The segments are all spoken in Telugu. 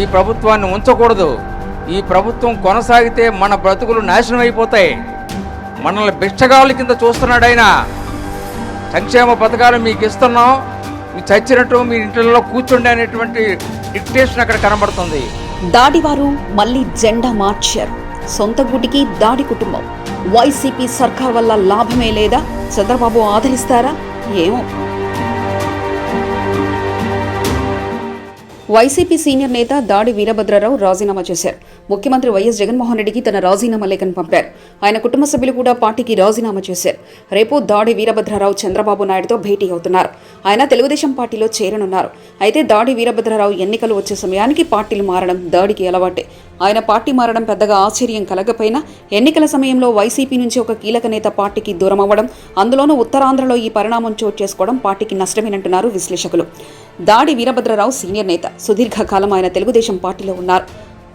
ఈ ప్రభుత్వాన్ని ఉంచకూడదు. ఈ ప్రభుత్వం కొనసాగితే మన బ్రతుకులు నాశనం అయిపోతాయి. మనల్ని బిచ్చగాళ్ళ కింద చూస్తున్నాడు ఆయన. సంక్షేమ పథకాలు మీకు ఇస్తున్నాం. మీ చచ్చినట్టు మీ ఇంట్లో కూర్చుండే అనేటువంటి డిక్టేషన్ అక్కడ కనబడుతుంది. దాడివారు మళ్ళీ జెండా మార్చారు. సొంత గుడికి దాడి కుటుంబం. వైసీపీ సర్కార్ వల్ల లాభమే లేదా? చంద్రబాబు ఆదరిస్తారా? ఏమో. వైసీపీ సీనియర్ నేత దాడి వీరభద్రరావు రాజీనామా చేశారు. ముఖ్యమంత్రి వైఎస్ జగన్మోహన్ రెడ్డికి తన రాజీనామా లేఖను పంపారు. ఆయన కుటుంబ సభ్యులు కూడా పార్టీకి రాజీనామా చేశారు. రేపు దాడి వీరభద్రరావు చంద్రబాబు నాయుడుతో భేటీ అవుతున్నారు. ఆయన తెలుగుదేశం పార్టీలో చేరనున్నారు. అయితే దాడి వీరభద్రరావు ఎన్నికలు వచ్చే సమయానికి పార్టీలు మారడం దాడికి అలవాటే. ఆయన పార్టీ మారడం పెద్దగా ఆశ్చర్యం కలగపోయినా ఎన్నికల సమయంలో వైసీపీ నుంచి ఒక కీలక నేత పార్టీకి దూరం అవ్వడం అందులోనూ ఉత్తరాంధ్రలో ఈ పరిణామం చోటు చేసుకోవడం పార్టీకి నష్టమేనంటున్నారు విశ్లేషకులు. దాడి వీరభద్రరావు సీనియర్ నేత సుదీర్ఘకాలం ఆయన తెలుగుదేశం పార్టీలో ఉన్నారు.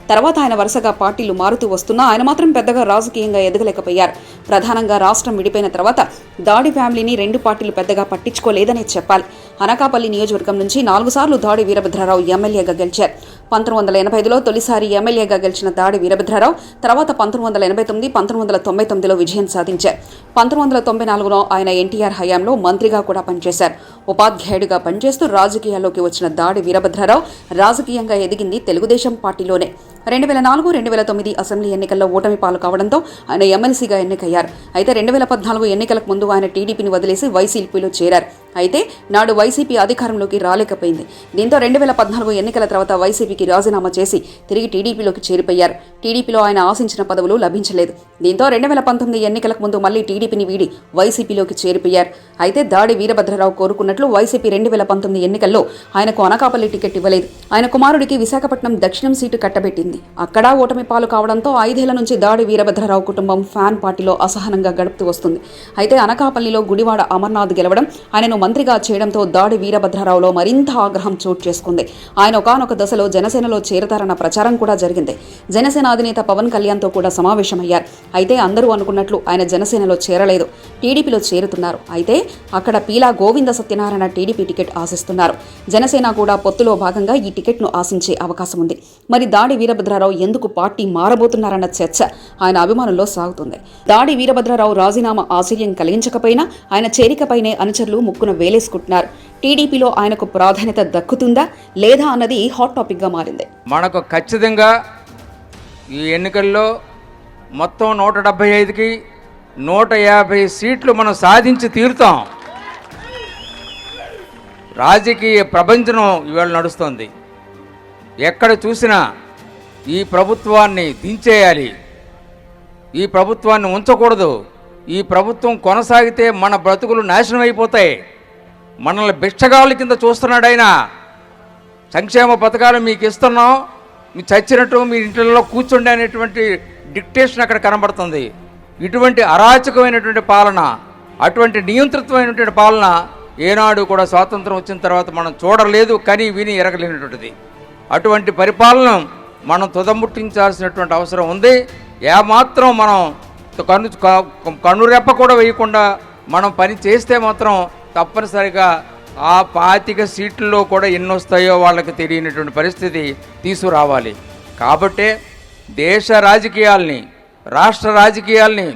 తర్వాత ఆయన వరుసగా పార్టీలు మారుతూ వస్తున్నా ఆయన మాత్రం పెద్దగా రాజకీయంగా ఎదగలేకపోయారు. ప్రధానంగా రాష్ట్రం విడిపోయిన తర్వాత దాడి ఫ్యామిలీని రెండు పార్టీలు పెద్దగా పట్టించుకోలేదనే చెప్పాలి. అనకాపల్లి నియోజకవర్గం నుంచి నాలుగు సార్లు దాడి వీరభద్రరావు ఎమ్మెల్యేగా గెలిచారు. పంతొమ్మిది వందల ఎనభై ఐదులో తొలిసారి ఎమ్మెల్యేగా గెలిచిన దాడి వీరభద్రరావు తర్వాత పంతొమ్మిది వందల ఎనభై తొమ్మిది పంతొమ్మిది వందల తొంభై తొమ్మిదిలో విజయం సాధించారు. పంతొమ్మిది వందల తొంభై నాలుగులో ఆయన ఎన్టీఆర్ హయాంలో మంత్రిగా కూడా పనిచేశారు. ఉపాధ్యాయుడిగా పనిచేస్తూ రాజకీయాల్లోకి వచ్చిన దాడి వీరభద్రరావు రాజకీయంగా ఎదిగింది తెలుగుదేశం పార్టీలోనే. రెండు వేల నాలుగు రెండు వేల తొమ్మిది అసెంబ్లీ ఎన్నికల్లో ఓటమి పాలు కావడంతో ఆయన ఎమ్మెల్సీగా ఎన్నికయ్యారు. అయితే రెండు వేల పద్నాలుగు ఎన్నికలకు ముందు ఆయన టీడీపీని వదిలేసి వైసీపీలో చేరారు. అయితే నాడు వైసీపీ అధికారంలోకి రాలేకపోయింది. దీంతో రెండు వేల పద్నాలుగు ఎన్నికల తర్వాత వైసీపీకి రాజీనామా చేసి తిరిగి టీడీపీలోకి చేరిపోయారు. టీడీపీలో ఆయన ఆశించిన పదవులు లభించలేదు. దీంతో రెండు వేల పంతొమ్మిది ఎన్నికలకు ముందు మళ్ళీ టీడీపీని వీడి వైసీపీలోకి చేరిపోయారు. అయితే దాడి వీరభద్రరావు కోరుకున్నట్లు వైసీపీ రెండు వేల పంతొమ్మిది ఎన్నికల్లో ఆయనకు అనకాపల్లి టికెట్ ఇవ్వలేదు. ఆయన కుమారుడికి విశాఖపట్నం దక్షిణం సీటు కట్టబెట్టింది. అక్కడ ఓటమి పాలు కావడంతో ఐదేళ్ళ నుంచి దాడి వీరభద్రరావు కుటుంబం ఫ్యాన్ పార్టీలో అసహనంగా గడుపుతూ వస్తుంది. అయితే అనకాపల్లిలో గుడివాడ అమర్నాథ్ గెలవడం ఆయనను మంత్రిగా చేయడంతో దాడి వీరభద్రరావులో మరింత ఆగ్రహం చోటు చేసుకుంది. ఆయన ఒకానొక దశలో జనసేనలో చేరతారన్న ప్రచారం కూడా జరిగింది. జనసేన అధినేత పవన్ కళ్యాణ్తో కూడా సమావేశమయ్యారు. అయితే అందరూ అనుకున్నట్లు ఆయన జనసేనలో చేరలేదు. టీడీపీలో చేరుతున్నారు. అయితే అక్కడ పీలా గోవింద సత్యనారాయణ టీడీపీ టికెట్ ఆశిస్తున్నారు. జనసేన కూడా పొత్తులో భాగంగా ఈ టికెట్ను ఆశించే అవకాశం ఉంది మరి దాడి వీరభద్రారావు ఎందుకు పార్టీ మారబోతున్నారన్న చర్చ ఆయన అభిమానుల్లో సాగుతుంది. దాడి వీరభద్రరావు రాజీనామా ఆశ్చర్యం కలిగించకపోయినా ఆయన చేరికపైనే అనుచరులు ముక్కున వేలేసుకుంటున్నారు. టీడీపీలో ఆయనకు ప్రాధాన్యత దక్కుతుందా లేదా అన్నది హాట్ టాపిక్గా మారింది. మనకు ఖచ్చితంగా ఈ ఎన్నికల్లో మొత్తం నూట డెబ్బై ఐదుకి నూట యాభై సీట్లు మనం సాధించి తీరుతాం. రాజకీయ ప్రపంచం ఇవాళ నడుస్తుంది. ఎక్కడ చూసినా ఈ ప్రభుత్వాన్ని దించేయాలి. ఈ ప్రభుత్వాన్ని ఉంచకూడదు. ఈ ప్రభుత్వం కొనసాగితే మన బ్రతుకులు నాశనం అయిపోతాయి. మనల్ని బిచ్చగాళ్ళ కింద చూస్తున్నాడు ఆయన. సంక్షేమ పథకాలు మీకు ఇస్తున్నాం. మీ చచ్చినట్టు మీ ఇంట్లో కూర్చోండి అనేటువంటి డిక్టేషన్ అక్కడ కనబడుతుంది. ఇటువంటి అరాచకమైనటువంటి పాలన అటువంటి నియంత్రితమైనటువంటి పాలన ఏనాడు కూడా స్వాతంత్రం వచ్చిన తర్వాత మనం చూడలేదు కానీ విని ఎరగలేనటువంటిది. అటువంటి పరిపాలన మనం తుదముట్టించాల్సినటువంటి అవసరం ఉంది. ఏమాత్రం మనం కన్ను కన్నురెప్ప కూడా వేయకుండా మనం పని చేస్తే మాత్రం తప్పనిసరిగా ఆ పాతిక సీట్లలో కూడా ఎన్ని వస్తాయో వాళ్ళకి తెలియనటువంటి పరిస్థితి తీసుకురావాలి. కాబట్టే దేశ రాజకీయాల్ని రాష్ట్ర రాజకీయాల్ని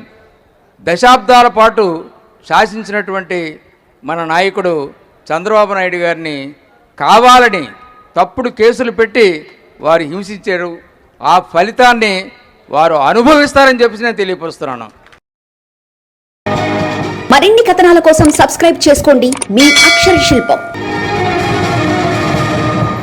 దశాబ్దాల పాటు శాసించినటువంటి మన నాయకుడు చంద్రబాబు నాయుడు గారిని కావాలని తప్పుడు కేసులు పెట్టి వారు హింసించారు. ఆ ఫలితాన్ని వారు అనుభవిస్తారని చెప్పేసి నేను తెలియపరుస్తున్నాను. మరిన్ని కథనాల కోసం సబ్స్క్రైబ్ చేసుకోండి. మీ అక్షర శిల్పం.